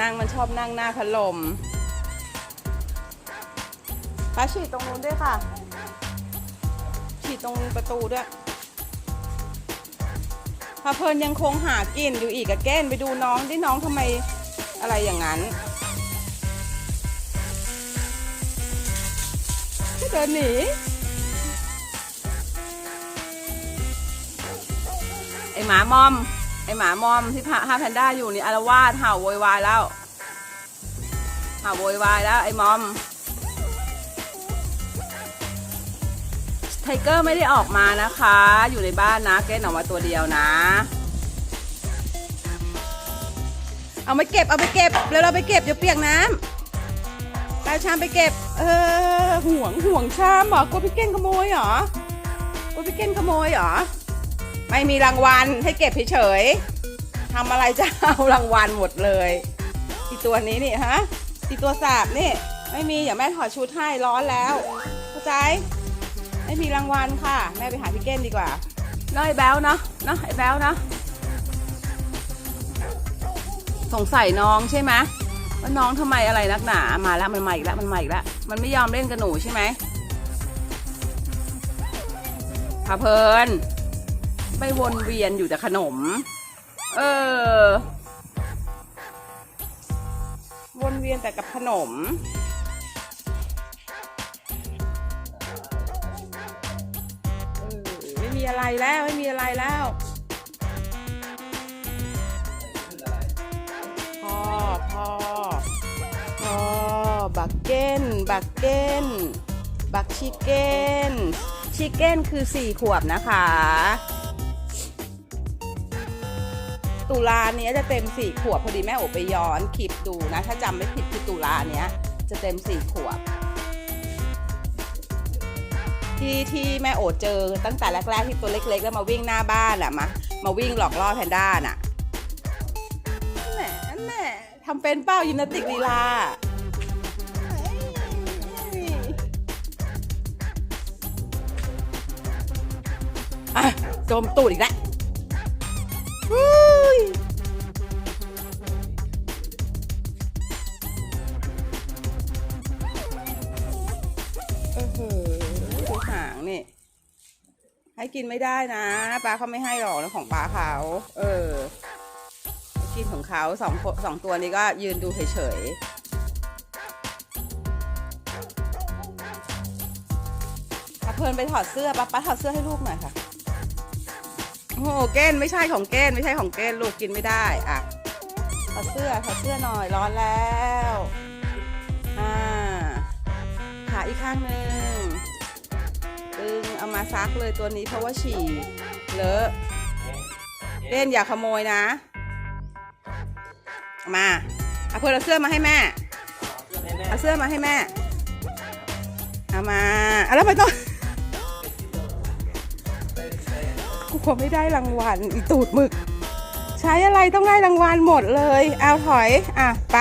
นั่งมันชอบนั่งหน้าพัดลมปาฉีดตรงนู้นด้วยค่ะ ฉีดตรงประตูด้วยพาเพลินยังคงหากินอยู่อีกอะแก้นไปดูน้องที่น้องทำไมอะไรอย่างนั้นเดินหนีไอหมามอม ไอหมามอมที่ห้าแพนด้าอยู่นี่อารวาสเห่าโวยวายแล้วเห่าโวยวายแล้วไอมอมไทเกอร์ไม่ได้ออกมานะคะ อยู่ในบ้านนะเก้นออกมาตัวเดียวนะ เอาไปเก็บเอาไปเก็บเร็วเราไปเก็บเดี๋ยวเปียกน้ำไปชามไปเก็บ เออห่วงห่วงชามเหรอกลัวพี่เก้นขโมยเหรอกลัวพี่เก้นขโมยเหรอ ไม่มีรางวัลให้เก็บเฉยๆทำอะไรจะเอารางวัลหมดเลยอีตัวนี้นี่ฮะอีตัวสาบนี่ ไม่มีอย่าแม่ถอดชุดให้ร้อนแล้วเข้าใจ ไม่มีรางวัลค่ะ แม่ไปหาพี่เก้นดีกว่าน้อยแบลเนาะเนาะไอ้แบลเนาะสงสัยน้องใช่ไหมว่าน้องทำไมอะไรนักหนามาแล้วมันมาอีกแล้วมันมาอีกแล้วมันไม่ยอมเล่นกับหนูใช่ไหมพาเพลิน ไปวนเวียนอยู่แต่ขนม เออ วนเวียนแต่กับขนมเออไม่มีอะไรแล้ว ไม่มีอะไรแล้วพ่อพ่อพ่อบักเก้น บักเก้น บักชิเก้นชิเก้นคือสี่ขวบนะคะ ตุลาเนี้ยจะเต็มสี่ขวบพอดีแม่โอไปย้อนคลิปดูนะ ถ้าจำไม่ผิดคือตุลาเนี้ยจะเต็มสี่ขวบ ที่ที่แม่โอเจอตั้งแต่แรกๆที่ตัวเล็กๆ แล้วมาวิ่งหน้าบ้านอะมามาวิ่งหลอกล่อแพนด้าน่ะแหมแหมทำเป็นเป้ายิมนาติกลีลาอะจมตูดอีกแล้ว เออหือดูหางนี่ ให้กินไม่ได้นะปลาเขาไม่ให้หรอกนะของปลาเขา เออ กินของเขาสองสองตัวนี้ก็ยืนดูเฉยๆปลาเพลินไปถอดเสื้อปลาปลาถอดเสื้อให้ลูกหน่อยค่ะโอ้เก้นไม่ใช่ของเก้นไม่ใช่ของเก้นลูกกินไม่ได้อะถอดเสื้อถอดเสื้อหน่อยร้อนแล้ว ขาอีกข้างหนึ่งตึงเอามาซักเลยตัวนี้เพราะว่าฉี่เลอะเก้นอย่าขโมยนะ มาเอาเพื่อนเอาเสื้อมาให้แม่ เอาเสื้อมาให้แม่ เอามาเอาแล้วไปต้องกูคงไม่ได้รางวัลอีตูดหมึก ใช้อะไรต้องได้รางวัลหมดเลย เอาถอย อะ ไป